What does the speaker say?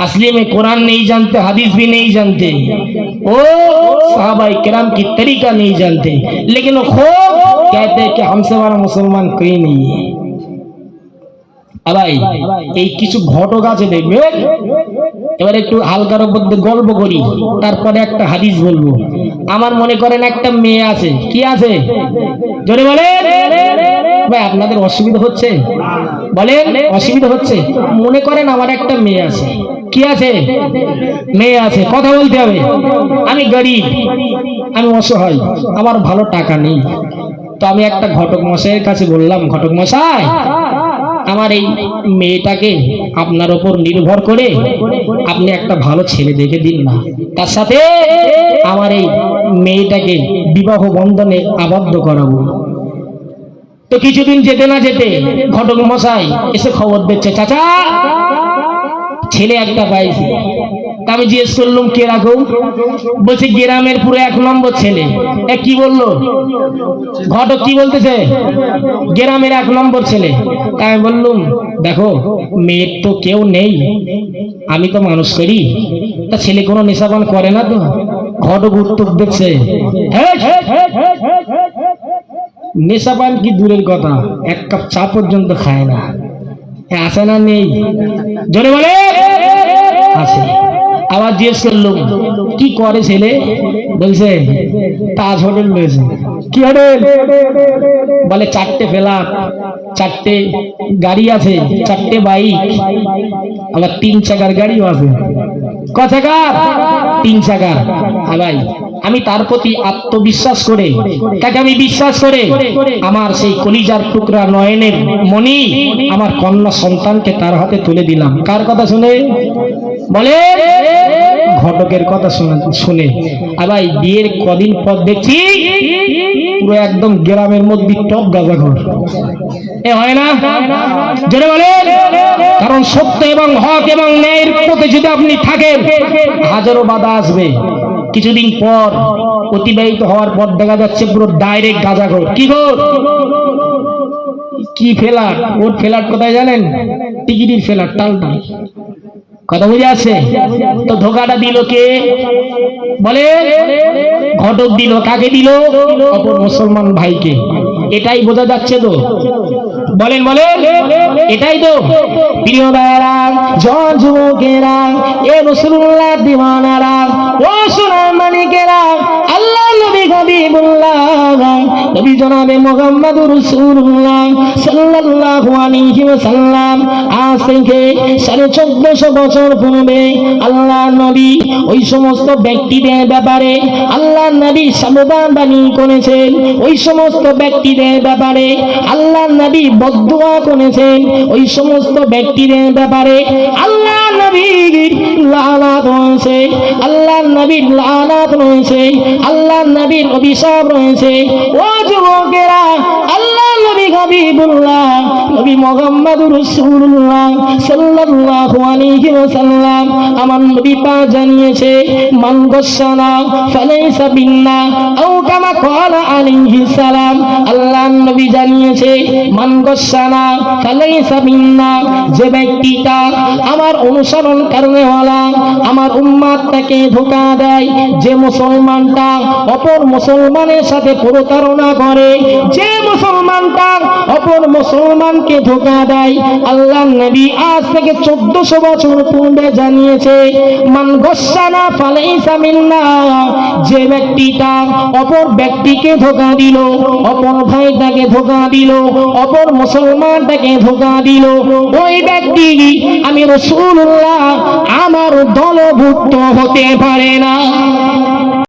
असली में कुरान नहीं जानते हदीस भी नहीं जानते वो साहबा किराम की तरीका नहीं जानते लेकिन वो खूब कहते हैं कि हमसे बड़ा मुसलमान कोई नहीं है আলাই এই কিছু ঘটক আছে দেখবে এবার একটু হালকার মধ্যে গল্প করি তারপরে একটা হাদিস বলবো আমার মনে করেন একটা মেয়ে আছে কি আছে জোরে বলে ভাই আপনাদের অসুবিধা হচ্ছে বলেন অসুবিধা হচ্ছে মনে করেন আমার একটা মেয়ে আছে কি আছে? মেয়ে আছে, কথা বলতে হবে। আমি গরিব, আমি অসহায়, আমার ভালো টাকা নেই। তো আমি একটা ঘটক মশাইয়ের কাছে বললাম, ঘটক মশাই, আমার এই মেয়েটাকে আপনার ওপর নির্ভর করে আপনি একটা ভালো ছেলে দেখে দিন না। তার সাথে আমার এই মেয়েটাকে বিবাহ বন্ধনে আবদ্ধ করাবো। তো কিছুদিন যেতে না যেতে ঘটক মশাই এসে খবর দিচ্ছে, চাচা ছেলে একটা পাইছি আমি জিজ্ঞেস করলাম, কে রাখো বলছে, গ্রামের পুরো এক নম্বর ছেলে। কি বলল? ঘটক কি বলতেছে? গ্রামের এক নম্বর ছেলে। তাই আমি বললুম, দেখো, মেয়ের তো কেউ নেই। আমি তো মানুষ করি। তা ছেলে কোনো নেশাপান করে না তো? ঘটক উত্তর দেখছে হ্যাঁ নেশাপান কি দূরের কথা? এক কাপ চা পর্যন্ত খায় না। আছে না নেই। জোরে বলে আছে আবার জিজ্ঞেস করলাম কি করে ছেলে? বলছে, তাজ হোটেল রয়েছে। কি হোটেল? বলে, চারটে ফেলার চারটে গাড়ি আছে, চারটে বাইক, আবার তিন চাকার গাড়িও আছে। কথাকার তিন চাকার। ভাই আমি তার প্রতি আত্মবিশ্বাস করে, তাকে আমি বিশ্বাস করে, আমার সেই কলিজার টুকরা নয়নের মণি আমার কন্যা সন্তানকে তার হাতে তুলে দিলাম। কার কথা শুনে? বলে, ঘটকের কথা শুনে ভাই, বিয়ের কদিন পর দেখছি পুরো একদম গ্রামের মধ্যে টপ গাজা ঘর। এ হয় না? জোরে বলে, কারণ সত্য এবং হক এবং ন্যায়ের পথে যদি আপনি থাকেন, হাজারো বাধা আসবে। কিছুদিন পর অতিবাহিত হওয়ার পর দেখা যাচ্ছে পুরো ডাইরেক্ট গাজা ঘর কি ঘর কি ফেলার? ওর ফেলার কোথায় জানেন? টিকিটির ফেলার, টালটা। কথা বুঝে আছে তো ধোকাটা দিল কে? বলে, ঘটক দিল। কাকে দিল? অপর মুসলমান ভাইকে। এটাই বোঝা যাচ্ছে তো। বলেন বলেন। এটাই তো। প্রিয় ভাইয়েরা, জন যুবকেরা, এ রসুল্লাহ দিওয়ানারা, ও সোনার মানিকেরা আল্লাহ নবী হাবিবুল্লাহ নবী জনাবে মোহাম্মদুর রাসূলুল্লাহ সাল্লাল্লাহু আলাইহি ওয়াসাল্লাম। আজ থেকে সাড়ে চোদ্দশো বছর পূর্বে আল্লাহ নবী ওই সমস্ত ব্যক্তিদের ব্যাপারে আল্লাহ নবী সাবধান বাণী করেছেন। ওই সমস্ত ব্যক্তিদের ব্যাপারে আল্লাহ নবী বদুয়া করেছেন। ওই সমস্ত ব্যক্তিদের ব্যাপারে আল্লাহ নবী রয়েছে আল্লাহ নবীর লানাত রয়েছে আল্লাহ নবীর অভিশাপ রয়েছে। ও যুবকেরা আমার যে ব্যক্তিটা আমার অনুসরণ করনে ওয়ালা আমার উম্মাতটাকে ধোকা দেয়, যে মুসলমানটা অপর মুসলমানের সাথে প্রতারণা করে, যে মুসলমানটা অপর মুসলমানকে ধোকা দেয়। আল্লাহ নবী আজ থেকে চোদ্দশো বছর পূর্বে জানিয়েছে, মান গসানা ফালাইসা মিন্না যে ব্যক্তিটা অপর ব্যক্তিকে ধোকা দিল, অপর ভাইটাকে ধোকা দিল, অপর মুসলমানটাকে ধোকা দিল। ওই ব্যক্তি, আমি রসুল্লাহ আমার দলভুক্ত হতে পারে না।